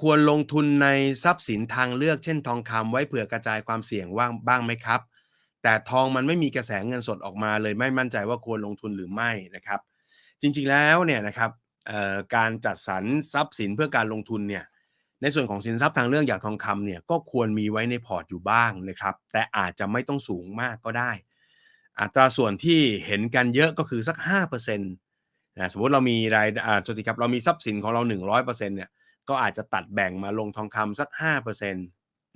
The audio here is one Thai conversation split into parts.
ควรลงทุนในทรัพย์สินทางเลือกเช่นทองคำไว้เผื่อกระจายความเสี่ยงว่างบ้างไหมครับ แต่ทองมันไม่มีกระแสเงินสดออกมาเลยไม่มั่นใจว่าควรลงทุนหรือไม่นะครับ จริงๆแล้วเนี่ยนะครับการจัดสรรทรัพย์สินเพื่อการลงทุนเนี่ยในส่วนของสินทรัพย์ทางเลือกอย่างทองคำเนี่ยก็ควรมีไว้ในพอร์ตอยู่บ้างนะครับ แต่อาจจะไม่ต้องสูงมากก็ได้ อัตราส่วนที่เห็นกันเยอะก็คือสัก5%นะสมมติเรามีรายอ่าสวัสดีครับเรามีทรัพย์สินของเรา 100%เนี่ย ก็อาจจะตัดแบ่งมาลงทองคำสัก 5%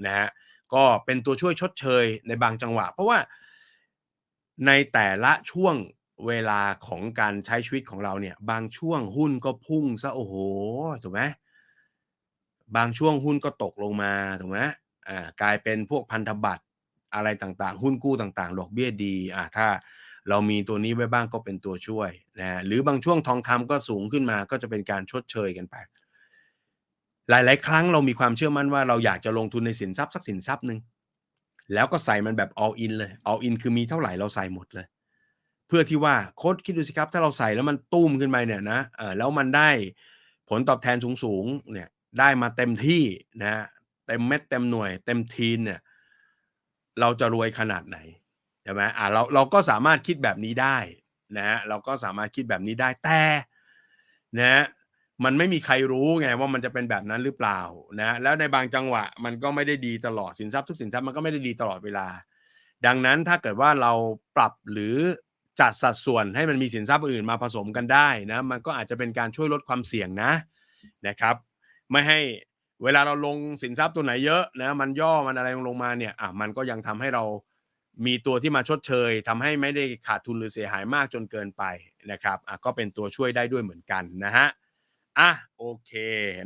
นะฮะก็เป็นตัวช่วยชดเชยในบางจังหวะ เพราะว่าในแต่ละช่วงเวลาของการใช้ชีวิตของเราเนี่ย บางช่วงหุ้นก็พุ่งซะโอ้โหถูกไหมบางช่วงหุ้นก็ตกลงมาถูกไหมอ่ากลายเป็นพวกพันธบัตรอะไรต่างๆ หุ้นกู้ต่างๆดอกเบี้ยดีอ่าถ้าเรามีตัวนี้ไว้บ้างก็เป็นตัวช่วยนะหรือบางช่วงทองคำก็สูงขึ้นมาก็จะเป็นการชดเชยกันไป หลาย ๆ ครั้งเรามีความเชื่อมั่นว่าเราอยากจะลงทุนในสินทรัพย์สักสินทรัพย์หนึ่งแล้วก็ใส่มันแบบ all in เลย all in คือมีเท่าไหร่เราใส่หมดเลย เพื่อที่ว่าโค้ดคิดดูสิครับ ถ้าเราใส่แล้วมันตุ้มขึ้นไปเนี่ยนะเออแล้วมันได้ผลตอบแทนสูง ๆ เนี่ยได้มาเต็มที่นะเต็มเม็ดเต็มหน่วย เต็มทีนเนี่ยเราจะรวยขนาดไหนใช่ไหมอ่าเราเราก็สามารถคิดแบบนี้ได้นะฮะเราก็สามารถคิดแบบนี้ได้แต่นะ มันไม่มีใครรู้ไงว่ามันจะเป็นแบบนั้นหรือเปล่านะแล้วในบางจังหวะมันก็ไม่ได้ดีตลอดสินทรัพย์ทุกสินทรัพย์มันก็ไม่ได้ดีตลอดเวลา ดังนั้นถ้าเกิดว่าเราปรับหรือจัดสัดส่วนให้มันมีสินทรัพย์อื่นมาผสมกันได้นะมันก็อาจจะเป็นการช่วยลดความเสี่ยงนะนะครับ ไม่ให้เวลาเราลงสินทรัพย์ตัวไหนเยอะนะมันย่อมันอะไรลงมาเนี่ยอะมันก็ยังทำให้เรามีตัวที่มาชดเชยทำให้ไม่ได้ขาดทุนหรือเสียหายมากจนเกินไปนะครับอะก็เป็นตัวช่วยได้ด้วยเหมือนกันนะฮะ อะโอเค